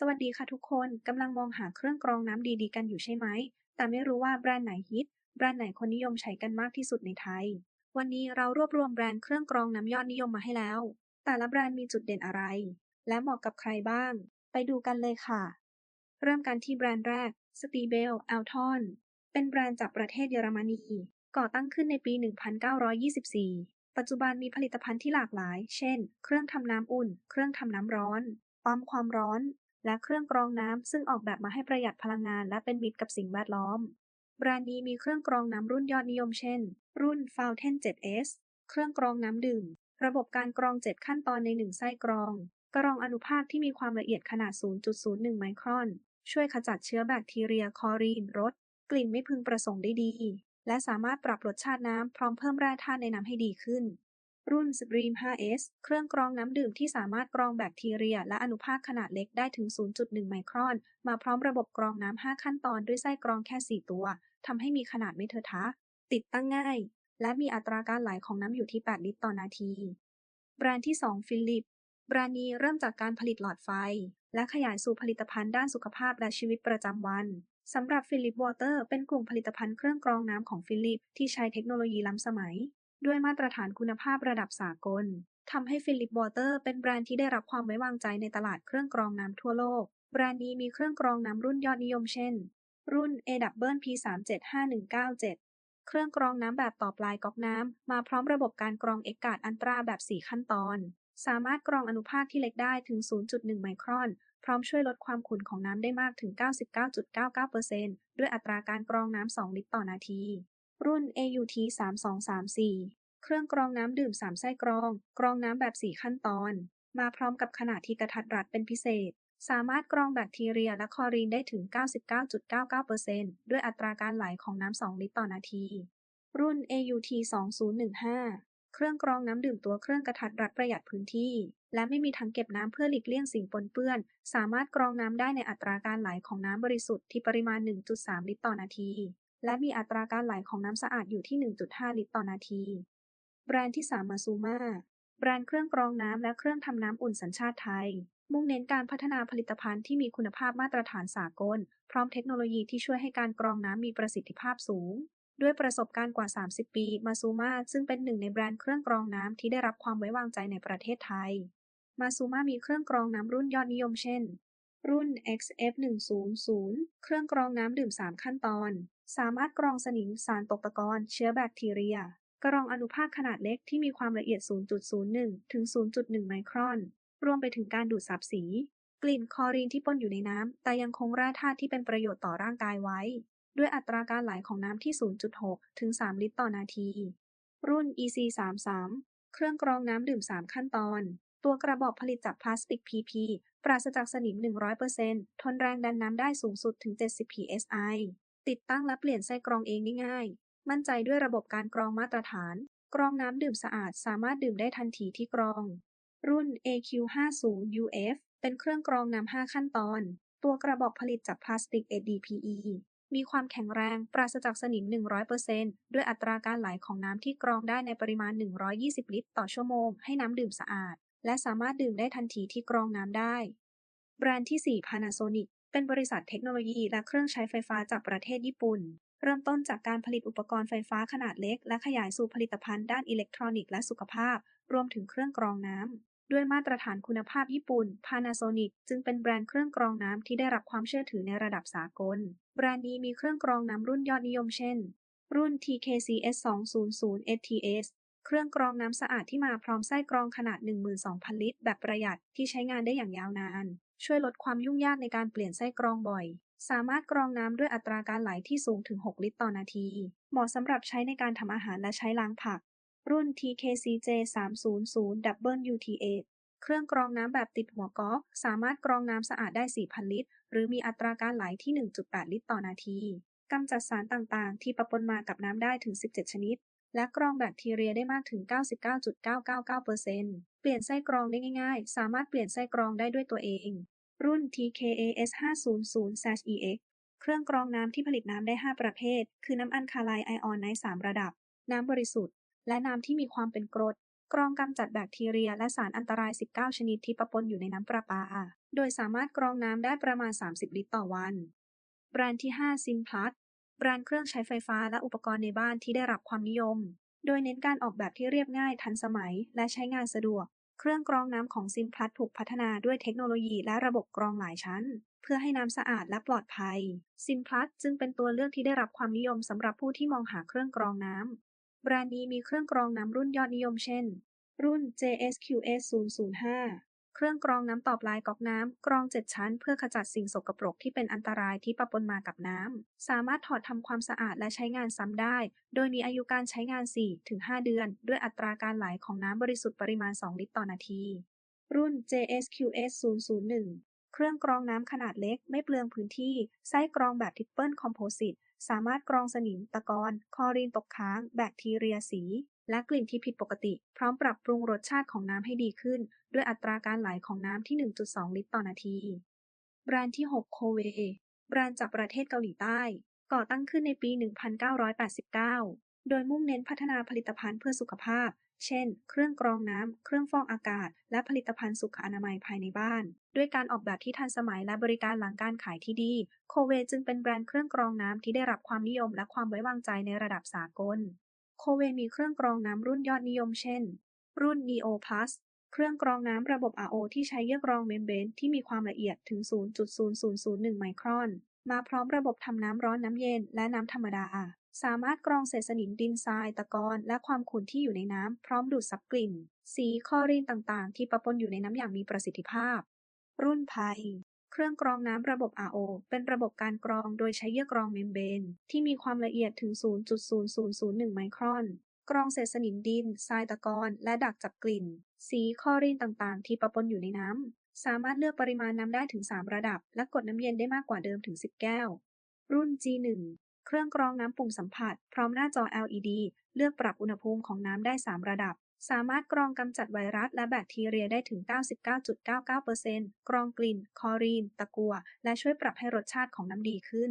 สวัสดีค่ะทุกคนกำลังมองหาเครื่องกรองน้ำดีๆ กันอยู่ใช่ไหม แต่ไม่รู้ว่าแบรนด์ไหนฮิต แบรนด์ไหนคนนิยมใช้กันมากที่สุดในไทย วันนี้เรารวบรวมแบรนด์เครื่องกรองน้ำยอดนิยมมาให้แล้ว แต่ละแบรนด์มีจุดเด่นอะไร และเหมาะกับใครบ้าง ไปดูกันเลยค่ะ เริ่มกันที่แบรนด์แรก s t e b e l a l t o n เป็นแบรนด์จากประเทศเยอรมนี ก่อตั้งขึ้นในปี 1924 ปัจจุบันมีผลิตภัณฑ์ที่หลากหลาย เช่น เครื่องทำน้ำอุ่น เครื่องทำน้ำร้อน ปั๊มความร้อน และเครื่องกรองน้ำซึ่งออกแบบมาให้ประหยัดพลังงานและเป็นมิตรกับสิ่งแวดล้อม แบรนด์นี้มีเครื่องกรองน้ำรุ่นยอดนิยมเช่น รุ่น Fountain 7S เครื่องกรองน้ำดื่ม ระบบการกรอง 7 ขั้นตอนใน 1 ไส้กรอง กรองอนุภาคที่มีความละเอียดขนาด 0.01 ไมครอน ช่วยขจัดเชื้อแบคทีเรียคอรีนรสกลิ่นไม่พึงประสงค์ได้ดี และสามารถปรับรสชาติน้ำพร้อมเพิ่มแร่ธาตุในน้ำให้ดีขึ้น รุ่น Supreme 5S เครื่องกรองน้ำดื่มที่สามารถกรองแบคทีเรีย และอนุภาคขนาดเล็กได้ถึง 0.1 ไมครอน มาพร้อมระบบกรองน้ำ 5 ขั้นตอนด้วยไส้กรองแค่ 4 ตัว ทำให้มีขนาดไม่เทอะทะ ติดตั้งง่าย และมีอัตราการไหลของน้ำอยู่ที่ 8 ลิตรต่อนาที แบรนด์ที่ 2 ฟิลิป แบรนด์นี้เริ่มจากการผลิตหลอดไฟ และขยายสู่ผลิตภัณฑ์ด้านสุขภาพและชีวิตประจำวันสำหรับฟิลิปวอเตอร์เป็นกลุ่มผลิตภัณฑ์เครื่องกรองน้ำของฟิลิปที่ใช้เทคโนโลยีล้ำสมัย ด้วยมาตรฐานคุณภาพระดับสากลทำให้ฟิลิปวอเตอร์เป็นแบรนด์ที่ได้รับความไว้วางใจในตลาดเครื่องกรองน้ำทั่วโลก แบรนด์นี้มีเครื่องกรองน้ำรุ่นยอดนิยมเช่น รุ่น a w P375197 เครื่องกรองน้ำแบบต่อปลายก๊อกน้ำ มาพร้อมระบบการกรองเอกาดอันตราแบบ 4 ขั้นตอน สามารถกรองอนุภาคที่เล็กได้ถึง 0.1 ไมครอน พร้อมช่วยลดความขุ่นของน้ำได้มากถึง 99.99%ด้วยอัตราการกรองน้ำ 2 ลิตรต่อนาที รุ่น AUT 3234 เครื่องกรองน้ำดื่ม 3 ไส้กรอง กรองน้ำแบบ 4 ขั้นตอน มาพร้อมกับขนาดที่กระทัดรัดเป็นพิเศษ สามารถกรองแบคทีเรียและคอรีนได้ถึง 99.99%ด้วยอัตราการไหลของน้ำ 2 ลิตรต่อนาที รุ่น AUT 2015 เครื่องกรองน้ำดื่มตัวเครื่องกระทัดรัดประหยัดพื้นที่ และไม่มีถังเก็บน้ำเพื่อหลีกเลี่ยงสิ่งปนเปื้อน สามารถกรองน้ำได้ในอัตราการไหลของน้ำบริสุทธิ์ที่ปริมาณ 1.3 ลิตรต่อนาที และมีอัตราการไหลของน้ำสะอาดอยู่ที่ 1.5 ลิตรต่อนาที แบรนด์ที่ 3 มาซูมาแบรนด์เครื่องกรองน้ำและเครื่องทำน้ำอุ่นสัญชาติไทย มุ่งเน้นการพัฒนาผลิตภัณฑ์ที่มีคุณภาพมาตรฐานสากล พร้อมเทคโนโลยีที่ช่วยให้การกรองน้ำมีประสิทธิภาพสูง ด้วยประสบการณ์กว่า 30 ปี มาซูมาซึ่งเป็นหนึ่งในแบรนด์เครื่องกรองน้ำที่ได้รับความไว้วางใจในประเทศไทย มาซูมามีเครื่องกรองน้ำรุ่นยอดนิยมเช่น รุ่น XF100 เครื่องกรองน้ำดื่ม 3 ขั้นตอน สามารถกรองสนิม สารตกตะกอน เชื้อแบคทีเรีย กรองอนุภาคขนาดเล็กที่มีความละเอียด 0.01 ถึง 0.1 ไมครอน รวมไปถึงการดูดซับสี กลิ่นคลอรีนที่ปนอยู่ในน้ำ แต่ยังคงแร่ธาตุที่เป็นประโยชน์ต่อร่างกายไว้ ด้วยอัตราการไหลของน้ำที่ 0.6 ถึง 3 ลิตรต่อนาที รุ่น EC33 เครื่องกรองน้ำดื่ม 3 ขั้นตอน ตัวกระบอกผลิตจากพลาสติก PP ปราศจากสนิม 100%ทนแรงดันน้ำได้สูงสุดถึง 70 psi ติดตั้งและเปลี่ยนไส้กรองเองได้ง่าย มั่นใจด้วยระบบการกรองมาตรฐาน กรองน้ำดื่มสะอาดสามารถดื่มได้ทันทีที่กรอง รุ่น AQ50UF เป็นเครื่องกรองน้ำ5ขั้นตอน ตัวกระบอกผลิตจากพลาสติก ADPE มีความแข็งแรง ปราศจากสนิม 100%ด้วยอัตราการไหลของน้ำที่กรองได้ในปริมาณ 120 ลิตร ต่อชั่วโมง ให้น้ำดื่มสะอาด และสามารถดื่มได้ทันทีที่กรองน้ำได้ แบรนด์ที่ 4 Panasonic เป็นบริษัทเทคโนโลยีและเครื่องใช้ไฟฟ้าจากประเทศญี่ปุ่น เริ่มต้นจากการผลิตอุปกรณ์ไฟฟ้าขนาดเล็ก และขยายสู่ผลิตภัณฑ์ด้านอิเล็กทรอนิกส์และสุขภาพ รวมถึงเครื่องกรองน้ำ ด้วยมาตรฐานคุณภาพญี่ปุ่น Panasonic จึงเป็นแบรนด์เครื่องกรองน้ำที่ได้รับความเชื่อถือในระดับสากล แบรนด์นี้มีเครื่องกรองน้ำรุ่นยอดนิยมเช่น รุ่น TKCS 200 STS เครื่องกรองน้ำสะอาดที่มาพร้อมไส้กรองขนาด 12,000 ลิตร แบบประหยัดที่ใช้งานได้อย่างยาวนาน ช่วยลดความยุ่งยากในการเปลี่ยนไส้กรองบ่อย สามารถกรองน้ำด้วยอัตราการไหลที่สูงถึง 6 ลิตรต่อนาที เหมาะสำหรับใช้ในการทำอาหารและใช้ล้างผัก รุ่น TKCJ 300 WTA เครื่องกรองน้ำแบบติดหัวก๊อก สามารถกรองน้ำสะอาดได้ 4,000 ลิตร หรือมีอัตราการไหลที่ 1.8 ลิตรต่อนาทีกำจัดสารต่างๆ ที่ปะปนมากับน้ำได้ถึง 17 ชนิด และกรองแบคทีเรียได้มากถึง 99.999%เปลี่ยนไส้กรองได้ง่ายๆ สามารถเปลี่ยนไส้กรองได้ด้วยตัวเอง รุ่น TKAS 500-EX เครื่องกรองน้ำที่ผลิตน้ำได้ 5 ประเภท คือน้ำอัลคาไลไอออนไนท์3ระดับ น้ำบริสุทธิ์ และน้ำที่มีความเป็นกรด กรองกำจัดแบคทีเรียและสารอันตราย 19 ชนิดที่ปะปนอยู่ในน้ำประปา โดยสามารถกรองน้ำได้ประมาณ 30 ลิตรต่อวัน แบรนด์ที่ 5 ซินพลัส แบรนด์เครื่องใช้ไฟฟ้าและอุปกรณ์ในบ้านที่ได้รับความนิยม โดยเน้นการออกแบบที่เรียบง่ายทันสมัย และใช้งานสะดวก เครื่องกรองน้ำของซินพลัสถูกพัฒนาด้วยเทคโนโลยีและระบบกรองหลายชั้น เพื่อให้น้ำสะอาดและปลอดภัย ซินพลัสจึงเป็นตัวเลือกที่ได้รับความนิยมสำหรับผู้ที่มองหาเครื่องกรองน้ำแบรนด์นี้มีเครื่องกรองน้ำรุ่นยอดนิยมเช่น รุ่น JSQS 005 เครื่องกรองน้ำตอบลายก๊อกน้ำ กรอง 7 ชั้น เพื่อขจัดสิ่งสกปรกที่เป็นอันตรายที่ปะปนมากับน้ำ สามารถถอดทำความสะอาดและใช้งานซ้ำได้ โดยมีอายุการใช้งาน 4-5 เดือน ด้วยอัตราการไหลของน้ำบริสุทธิ์ปริมาณ 2 ลิตรต่อนาที รุ่น JSQS 001 เครื่องกรองน้ำขนาดเล็ก ไม่เปลืองพื้นที่ ไส้กรองแบบทริปเปิลคอมโพสิต สามารถกรองสนิม ตะกอน คลอรีนตกค้าง แบคทีเรียสี และกลิ่นที่ผิดปกติ พร้อมปรับปรุงรสชาติของน้ำให้ดีขึ้น ด้วยอัตราการไหลของน้ำที่ 1.2 ลิตรต่อนาที แบรนด์ที่ 6 โคเว แบรนด์จากประเทศเกาหลีใต้ ก่อตั้งขึ้นในปี 1989 โดยมุ่งเน้นพัฒนาผลิตภัณฑ์เพื่อสุขภาพ เช่น เครื่องกรองน้ำ เครื่องฟอกอากาศ และผลิตภัณฑ์สุขอนามัยภายในบ้าน ด้วยการออกแบบที่ทันสมัยและบริการหลังการขายที่ดี โคเวจึงเป็นแบรนด์เครื่องกรองน้ำที่ได้รับความนิยมและความไว้วางใจในระดับสากล โคเวมีเครื่องกรองน้ำรุ่นยอดนิยมเช่น รุ่น Neo Plus เครื่องกรองน้ำระบบ RO ที่ใช้เยื่อกรองเมมเบรนที่มีความละเอียดถึง 0.0001 ไมครอน มาพร้อมระบบทำน้ำร้อนน้ำเย็นและน้ำธรรมดา สามารถกรองเศษสนิมดินทรายตะกอนและความขุ่นที่อยู่ในน้ำพร้อมดูดซับกลิ่น สีคลอรีนต่างๆ ที่ปะปนอยู่ในน้ำอย่างมีประสิทธิภาพ รุ่นไพ เครื่องกรองน้ำระบบ RO เป็นระบบการกรองโดยใช้เยื่อกรองเมมเบรนที่มีความละเอียดถึง 0.0001 ไมครอน กรองเศษสนิมดิน ทรายตะกอน และดักจับกลิ่น สีคลอรีนต่างๆ ที่ปะปนอยู่ในน้ำ สามารถเลือกปริมาณน้ำได้ถึง 3 ระดับ และกดน้ำเย็นได้มากกว่าเดิมถึง 10 แก้ว รุ่น G1 เครื่องกรองน้ำปุ่มสัมผัส พร้อมหน้าจอ LED เลือกปรับอุณหภูมิของน้ำได้ 3 ระดับ สามารถกรองกำจัดไวรัสและแบคทีเรียได้ถึง 99.99%กรองกลิ่น คอรีน ตะกัว และช่วยปรับให้รสชาติของน้ำดีขึ้น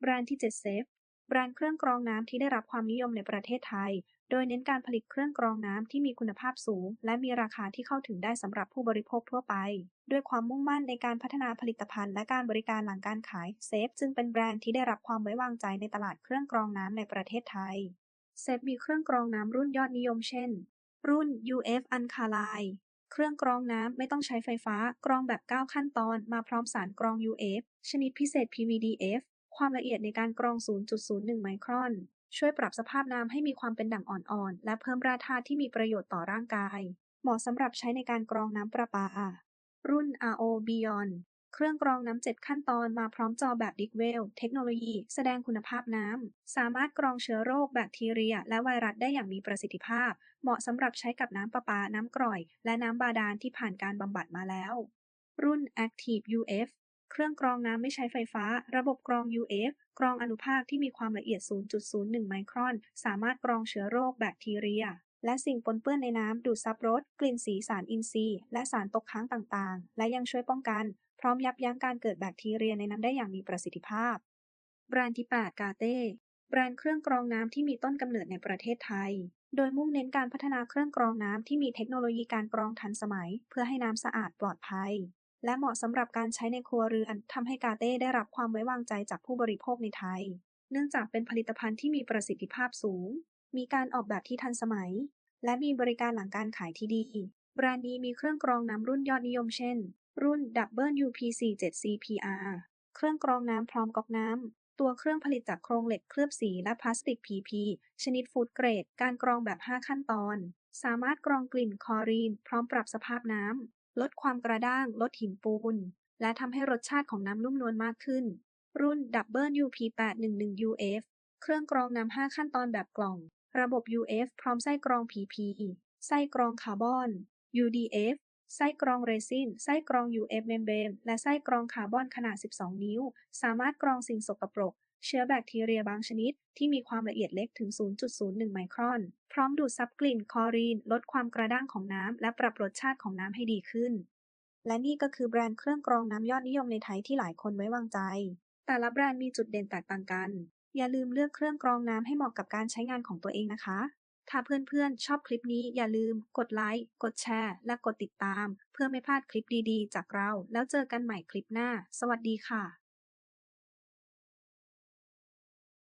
แบรนด์ที่7 Safe แบรนด์เครื่องกรองน้ำที่ได้รับความนิยมในประเทศไทย โดยเน้นการผลิตเครื่องกรองน้ำที่มีคุณภาพสูง และมีราคาที่เข้าถึงได้สำหรับผู้บริโภคทั่วไป ด้วยความมุ่งมั่นในการพัฒนาผลิตภัณฑ์และการบริการหลังการขายเซฟจึงเป็นแบรนด์ที่ได้รับความไว้วางใจในตลาดเครื่องกรองน้ำในประเทศไทยเซฟมีเครื่องกรองน้ำรุ่นยอดนิยมเช่น รุ่น UF Alkaline เครื่องกรองน้ำไม่ต้องใช้ไฟฟ้ากรองแบบ 9 ขั้นตอนมาพร้อมสารกรอง UF ชนิดพิเศษ PVDF ความละเอียดในการกรอง 0.01 ไมครอน ช่วยปรับสภาพน้ำให้มีความเป็นด่างอ่อนๆ และเพิ่มแร่ธาตุที่มีประโยชน์ต่อร่างกาย เหมาะสำหรับใช้ในการกรองน้ำประปา รุ่น RO Beyond เครื่องกรองน้ำ7ขั้นตอนมาพร้อมจอแบบดิกเวล เทคโนโลยี แสดงคุณภาพน้ำ สามารถกรองเชื้อโรค แบคทีเรีย และไวรัสได้อย่างมีประสิทธิภาพ เหมาะสำหรับใช้กับน้ำประปา น้ำกร่อย และน้ำบาดาลที่ผ่านการบำบัดมาแล้ว รุ่น Active UF เครื่องกรองน้ำไม่ใช้ไฟฟ้า ระบบกรอง UF กรองอนุภาคที่มีความละเอียด 0.01 ไมครอน สามารถกรองเชื้อโรคแบคทีเรีย และสิ่งปนเปื้อนในน้ำ ดูดซับรส กลิ่นสีสารอินทรีย์ และสารตกค้างต่างๆ และยังช่วยป้องกัน พร้อมยับยั้งการเกิดแบคทีเรียในน้ำได้อย่างมีประสิทธิภาพ แบรนด์ที่ 8 กาเต้ แบรนด์เครื่องกรองน้ำที่มีต้นกำเนิดในประเทศไทย โดยมุ่งเน้นการพัฒนาเครื่องกรองน้ำที่มีเทคโนโลยีการกรองทันสมัย เพื่อให้น้ำสะอาดปลอดภัย และเหมาะสำหรับการใช้ในครัวเรือนทำให้กาเต้ได้รับความไว้วางใจจากผู้บริโภคในไทย เนื่องจากเป็นผลิตภัณฑ์ที่มีประสิทธิภาพสูง มีการออกแบบที่ทันสมัย และมีบริการหลังการขายที่ดี แบรนด์นี้มีเครื่องกรองน้ำรุ่นยอดนิยมเช่น รุ่น WP47CPR เครื่องกรองน้ำพร้อมก๊อกน้ำ ตัวเครื่องผลิตจากโครงเหล็กเคลือบสีและพลาสติก PP ชนิดฟู้ดเกรด การกรองแบบ 5 ขั้นตอน สามารถกรองกลิ่นคลอรีน พร้อมปรับสภาพน้ำ ลดความกระด้าง ลดหินปูน และทำให้รสชาติของน้ำนุ่มนวลมากขึ้น รุ่น WP811UF เครื่องกรองน้ำ 5 ขั้นตอนแบบกล่อง ระบบ UF พร้อมไส้กรอง PP ไส้กรองคาร์บอน UDF ไส้กรองเรซิน ไส้กรอง UF เมมเบรนและไส้กรองคาร์บอนขนาด 12 นิ้ว สามารถกรองสิ่งสกปรก เชื้อแบคทีเรียบางชนิด ที่มีความละเอียดเล็กถึง 0.01 ไมครอน พร้อมดูดซับกลิ่นคลอรีน ลดความกระด้างของน้ำ และปรับรสชาติของน้ำให้ดีขึ้น และนี่ก็คือแบรนด์เครื่องกรองน้ำยอดนิยมในไทยที่หลายคนไว้วางใจ แต่ละแบรนด์มีจุดเด่นแตกต่างกัน อย่าลืมเลือกเครื่องกรองน้ำให้เหมาะกับการใช้งานของตัวเองนะคะ ถ้าเพื่อนๆ ชอบคลิปนี้อย่าลืมกดไลค์ กดแชร์ และกดติดตาม เพื่อไม่พลาดคลิปดีๆ จากเรา แล้วเจอกันใหม่คลิปหน้า สวัสดีค่ะ